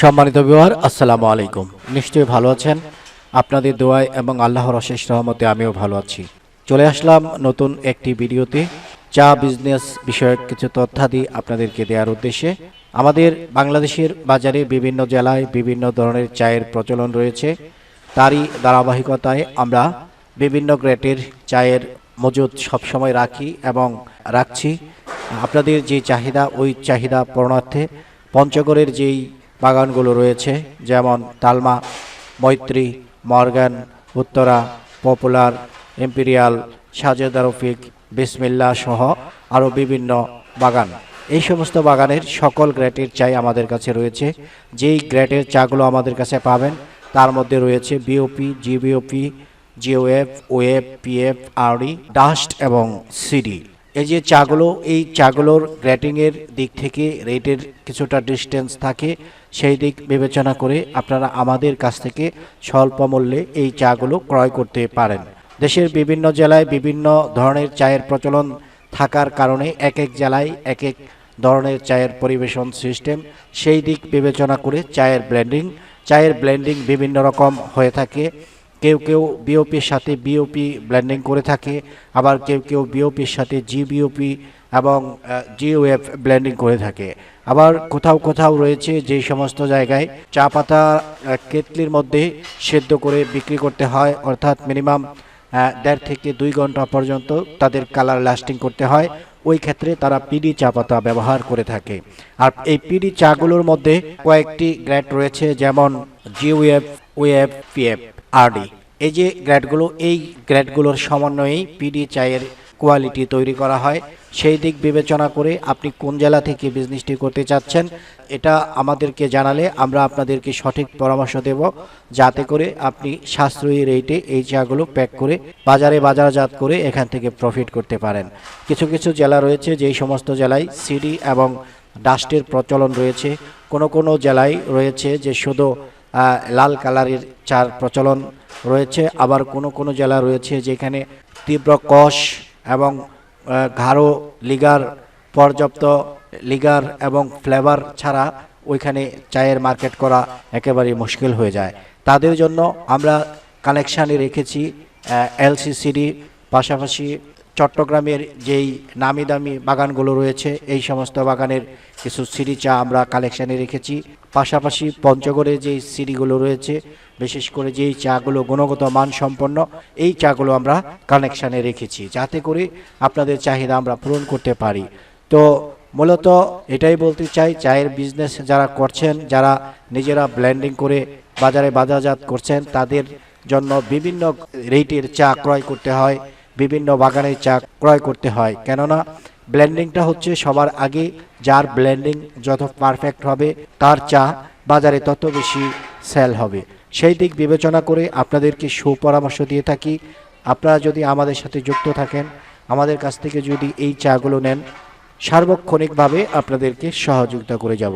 সম্মানিত বিহার আসসালামু আলাইকুম। নিশ্চয়ই ভালো আছেন? আপনাদের দোয়ায় এবং আল্লাহর অশেষ রহমতে আমিও ভালো আছি। চলে আসলাম নতুন একটি ভিডিওতে। চা বিজনেস বিষয়ক কিছু তথ্যাদি আপনাদেরকে দেওয়ার উদ্দেশ্যে। আমাদের বাংলাদেশের বাজারে বিভিন্ন জেলায় বিভিন্ন ধরনের চায়ের প্রচলন রয়েছে। তারই ধারাবাহিকতায় আমরা বিভিন্ন গ্রেটের চায়ের মজুদ সবসময় রাখি এবং রাখছি। আপনাদের যে চাহিদা, ওই চাহিদা পূরণার্থে পঞ্চগড়ের যেই বাগানগুলো রয়েছে, যেমন Talma, Maitri, Morgan, Uttara, Popular Imperial Sajeda Rafiq Bismillah সহ আরও বিভিন্ন বাগান। এই সমস্ত বাগানের সকল গ্রেটের চাই আমাদের কাছে রয়েছে। যেই গ্রেটের চাগুলো আমাদের কাছে পাবেন, তার মধ্যে রয়েছে BOP GBOP GOF OF PF RD dust এবং সিডি এই যে চাগুলো, এই চাগুলোর গ্রেটিংয়ের দিক থেকে রেটের কিছুটা ডিস্টেন্স থাকে, সেই দিক বিবেচনা করে আপনারা আমাদের কাছ থেকে স্বল্প মূল্যে এই চাগুলো ক্রয় করতে পারেন। দেশের বিভিন্ন জেলায় বিভিন্ন ধরনের চায়ের প্রচলন থাকার কারণে এক এক জেলায় এক এক ধরনের চায়ের পরিবেশন সিস্টেম সেই দিক বিবেচনা করে চায়ের ব্লেন্ডিং চায়ের ব্লেন্ডিং বিভিন্ন রকম হয়ে থাকে। কেউ কেউ বিওপির সাথে বিওপি ব্ল্যান্ডিং করে থাকে আবার কেউ কেউ বিওপির সাথে জিবিওপি এবং জিওএফ ব্ল্যান্ডিং করে থাকে। আবার কোথাও কোথাও রয়েছে যে সমস্ত জায়গায় চা পাতা আহ, কেতলির মধ্যে সেদ্ধ করে বিক্রি করতে হয় অর্থাৎ মিনিমাম দেড় থেকে দুই ঘণ্টা পর্যন্ত তাদের কালার লাস্টিং করতে হয়। ওই ক্ষেত্রে তারা পিডি চা পাতা ব্যবহার করে থাকে। আর এই পিডি চাগুলোর মধ্যে কয়েকটি গ্রেড রয়েছে যেমন জিওএফ ওএফ পিএফ আরডি এই যে গ্রেডগুলো, এই গ্রেডগুলোর সমন্বয়েই পিডি চায়ের কোয়ালিটি তৈরি করা হয়। সেই দিক বিবেচনা করে আপনি কোন জেলা থেকে বিজনেসটি করতে চাচ্ছেন, এটা আমাদেরকে জানালে আমরা আপনাদেরকে সঠিক পরামর্শ দেব। যাতে করে আপনি সাশ্রয়ী রেটে এই চাগুলো প্যাক করে বাজারে বাজারজাত করে এখান থেকে প্রফিট করতে পারেন। কিছু কিছু জেলা রয়েছে, যেই সমস্ত জেলায় সিডি এবং ডাস্টের প্রচলন রয়েছে। কোনো কোনো জেলায় রয়েছে যে শুধু লাল কালারের চার প্রচলন রয়েছে। আবার কোনো কোনো জেলা রয়েছে যেখানে তীব্র কষ এবং গাঢ় লিগার, পর্যাপ্ত লিগার এবং ফ্লেভার ছাড়া ওইখানে চায়ের মার্কেট করা একেবারে মুশকিল হয়ে যায়। তাদের জন্য আমরা কানেকশানে রেখেছি এলসিসিডি, পাশাপাশি চট্টগ্রামের যেই নামি দামি বাগানগুলো রয়েছে, এই সমস্ত বাগানের কিছু সিঁড়ি চা আমরা কালেকশানে রেখেছি। পাশাপাশি পঞ্চগড়ে যেই সিঁড়িগুলো রয়েছে, বিশেষ করে যেই চাগুলো গুণগত মান সম্পন্ন এই চাগুলো আমরা কানেকশানে রেখেছি, যাতে করে আপনাদের চাহিদা আমরা পূরণ করতে পারি। তো মূলত এটাই বলতে চাই, চায়ের বিজনেস যারা করছেন, যারা নিজেরা ব্ল্যান্ডিং করে বাজারে বাজারজাত করছেন, তাদের জন্য বিভিন্ন রেটের চা ক্রয় করতে হয়। বিভিন্ন বাগানের চা ক্রয় করতে হয়। কেননা ব্লেন্ডিংটা হচ্ছে সবার আগে যার ব্লেন্ডিং যত পারফেক্ট হবে, তার চা বাজারে তত বেশি সেল হবে। সেই দিক বিবেচনা করে আপনাদেরকে সুপরামর্শ দিয়ে থাকি। আপনারা যদি আমাদের সাথে যুক্ত থাকেন, আমাদের কাছ থেকে যদি এই চাগুলো নেন, সার্বক্ষণিকভাবে আপনাদেরকে সহযোগিতা করে যাব।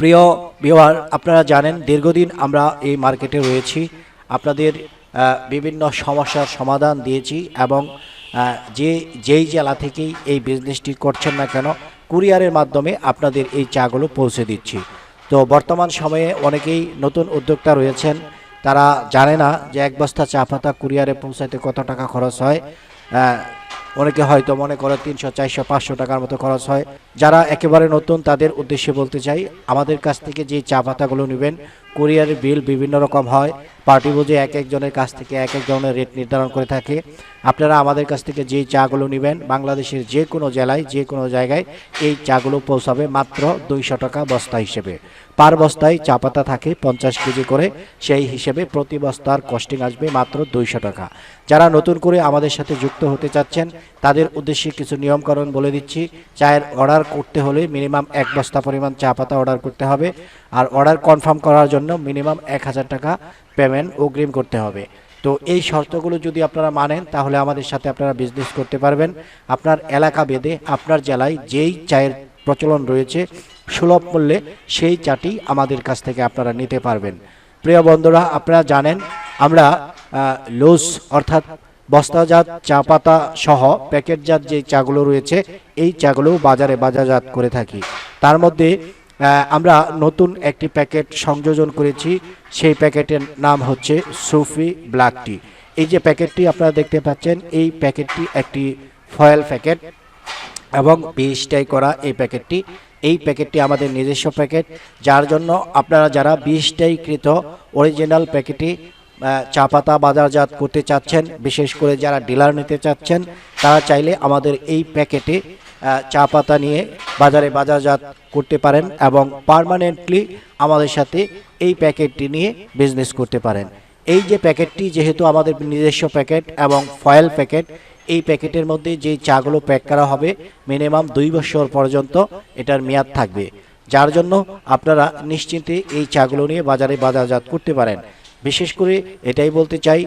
প্রিয় বিহার আপনারা জানেন দীর্ঘদিন আমরা এই মার্কেটে রয়েছি। আপনাদের বিভিন্ন সমস্যার সমাধান দিয়েছি এবং যে, যেই জেলা থেকেই এই বিজনেসটি করছেন না কেন, কুরিয়ারের মাধ্যমে আপনাদের এই চাগুলো পৌঁছে দিচ্ছি। তো বর্তমান সময়ে অনেকেই নতুন উদ্যোক্তা রয়েছেন, তারা জানে না যে এক বস্তা চা পাতা কুরিয়ারে পৌঁছাতে কত টাকা খরচ হয়। অনেকে হয়তো মনে করে তিনশো, চারশো, পাঁচশো টাকার মতো খরচ হয়। যারা একেবারে নতুন, তাদের উদ্দেশ্যে বলতে চাই, আমাদের কাছ থেকে যে চা পাতাগুলো নেবেন কুরিয়ারের বিল বিভিন্ন রকম হয়। পার্টি বুঝে এক একজনের কাছ থেকে এক এক ধরনের রেট নির্ধারণ করে থাকে। আপনারা আমাদের কাছ থেকে যে চাগুলো নেবেন, বাংলাদেশের যে কোনো জেলায়, যে কোনো জায়গায় এই চাগুলো পৌঁছাবে মাত্র দুইশো টাকা বস্তা হিসেবে। পার বস্তায় চা পাতা থাকে পঞ্চাশ কেজি করে, সেই হিসেবে প্রতি বস্তার কস্টিং আসবে মাত্র দুইশো টাকা। যারা নতুন করে আমাদের সাথে যুক্ত হতে চাচ্ছেন তাদের উদ্দেশ্যে কিছু নিয়মকরণ বলে দিচ্ছি। চায়ের অর্ডার করতে হলে মিনিমাম এক বস্তা পরিমাণ চা পাতা অর্ডার করতে হবে। আর অর্ডার কনফার্ম করার জন্য মিনিমাম এক হাজার টাকা পেমেন্ট অগ্রিম করতে হবে। তো এই শর্তগুলো যদি আপনারা মানেন, তাহলে আমাদের সাথে আপনারা বিজনেস করতে পারবেন। আপনার এলাকা ভেদে আপনার জেলায় যেই চায়ের প্রচলন রয়েছে, সুলভ মূল্যে সেই চাটি আমাদের কাছ থেকে আপনারা নিতে পারবেন। প্রিয় বন্ধুরা, আপনারা জানেন, আমরা লুজ অর্থাৎ বস্তাজাত চা পাতা সহ প্যাকেটজাত যে চাগুলো রয়েছে এই চাগুলো বাজারে বাজারজাত করে থাকি। তার মধ্যে আমরা নতুন একটি প্যাকেট সংযোজন করেছি। সেই প্যাকেটের নাম হচ্ছে সুফি ব্ল্যাক টি। এই যে প্যাকেটটি আপনারা দেখতে পাচ্ছেন এই প্যাকেটটি একটি ফয়েল প্যাকেট এবং বিশটাই করা এই প্যাকেটটি। এই প্যাকেটটি আমাদের নিজস্ব প্যাকেট যার জন্য আপনারা যারা বিশটাই কৃত অরিজিনাল প্যাকেটে আহ, চা পাতা বাজারজাত করতে চাচ্ছেন, বিশেষ করে যারা ডিলার নিতে চাচ্ছেন, তারা চাইলে আমাদের এই প্যাকেটে চা পাতা নিয়ে বাজারে বাজারজাত করতে পারেন এবং পার্মানেন্টলি আমাদের সাথে এই প্যাকেটটি নিয়ে বিজনেস করতে পারেন। এই যে প্যাকেটটি যেহেতু আমাদের নিজস্ব প্যাকেট এবং ফয়েল প্যাকেট, এই প্যাকেটের মধ্যে যে চাগুলো প্যাক করা হবে, মিনিমাম দুই বছর পর্যন্ত এটার মেয়াদ থাকবে। যার জন্য আপনারা নিশ্চিন্তে এই চাগুলো নিয়ে বাজারে বাজারজাত করতে পারেন। বিশেষ করে এটাই বলতে চাই,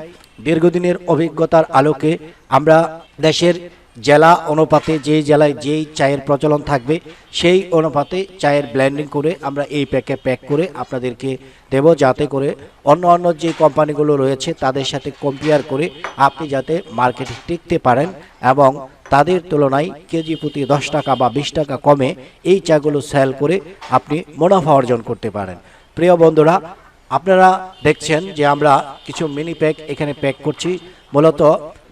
দীর্ঘদিনের অভিজ্ঞতার আলোকে আমরা দেশের জেলা অনুপাতে যেই জেলায় যেই চায়ের প্রচলন থাকবে, সেই অনুপাতে চায়ের ব্ল্যান্ডিং করে আমরা এই প্যাকে প্যাক করে আপনাদেরকে দেব যাতে করে অন্য অন্য যে কোম্পানিগুলো রয়েছে তাদের সাথে কম্পেয়ার করে আপনি যাতে মার্কেটে টিকতে পারেন এবং তাদের তুলনায় কেজি প্রতি দশ টাকা বা বিশ টাকা কমে এই চাগুলো সেল করে আপনি মুনাফা অর্জন করতে পারেন। প্রিয় বন্ধুরা আপনারা দেখছেন যে আমরা কিছু মিনি প্যাক এখানে প্যাক করছি। মূলত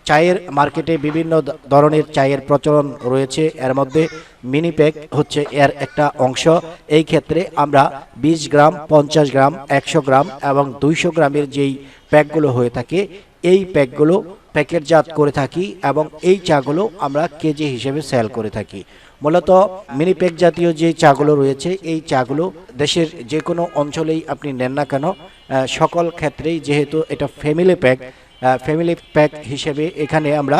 চায়ের মার্কেটে বিভিন্ন ধরনের চায়ের প্রচলন রয়েছে। এর মধ্যে মিনি প্যাক হচ্ছে এর একটা অংশ। এই ক্ষেত্রে আমরা বিশ গ্রাম, পঞ্চাশ গ্রাম, একশো গ্রাম এবং দুইশো গ্রামের যেই প্যাকগুলো হয়ে থাকে, এই প্যাকগুলো প্যাকেটজাত করে থাকি এবং এই চাগুলো আমরা কেজি হিসেবে সেল করে থাকি। মূলত মিনি প্যাক জাতীয় যে চাগুলো রয়েছে, এই চাগুলো দেশের যে কোনো অঞ্চলেই আপনি নেন না কেন সকল ক্ষেত্রেই যেহেতু এটা ফ্যামিলি প্যাক ফ্যামিলি প্যাক হিসেবে এখানে আমরা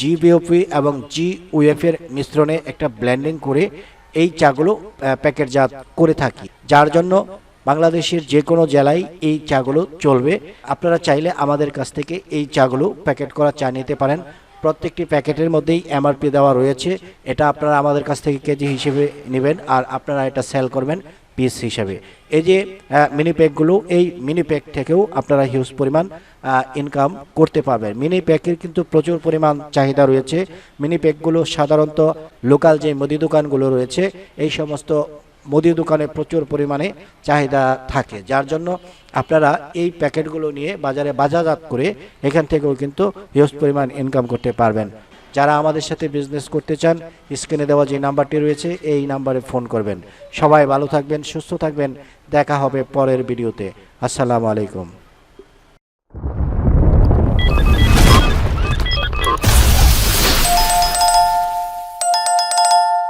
জি বিওপি এবং জি উএফের মিশ্রণে একটা ব্ল্যান্ডিং করে এই চাগুলো প্যাকেটজাত করে থাকি। যার জন্য বাংলাদেশের যে কোনো জেলায় এই চাগুলো চলবে। আপনারা চাইলে আমাদের কাছ থেকে এই চাগুলো প্যাকেট করা চা নিতে পারেন। প্রত্যেকটি প্যাকেটের মধ্যেই এমআরপি দেওয়া রয়েছে। এটা আপনারা আমাদের কাছ থেকে কেজি হিসেবে নেবেন আর আপনারা এটা সেল করবেন পিস হিসেবে। এই যে মিনি প্যাকগুলো এই মিনি প্যাক থেকেও আপনারা হিউজ পরিমাণ ইনকাম করতে পারবেন। মিনি প্যাকের কিন্তু প্রচুর পরিমাণ চাহিদা রয়েছে। মিনি প্যাকগুলো সাধারণত লোকাল যে মুদি দোকানগুলো রয়েছে, এই সমস্ত মুদি দোকানে প্রচুর পরিমাণে চাহিদা থাকে, যার জন্য আপনারা এই প্যাকেটগুলো নিয়ে বাজারে বাজারজাত করে এখান থেকেও কিন্তু হিউজ পরিমাণ ইনকাম করতে পারবেন। যারা আমাদের সাথে বিজনেস করতে চান স্ক্রিনে দেওয়া যে নাম্বারটি রয়েছে, এই নাম্বারে ফোন করবেন। সবাই ভালো থাকবেন, সুস্থ থাকবেন, দেখা হবে পরের ভিডিওতে আসসালামু আলাইকুম।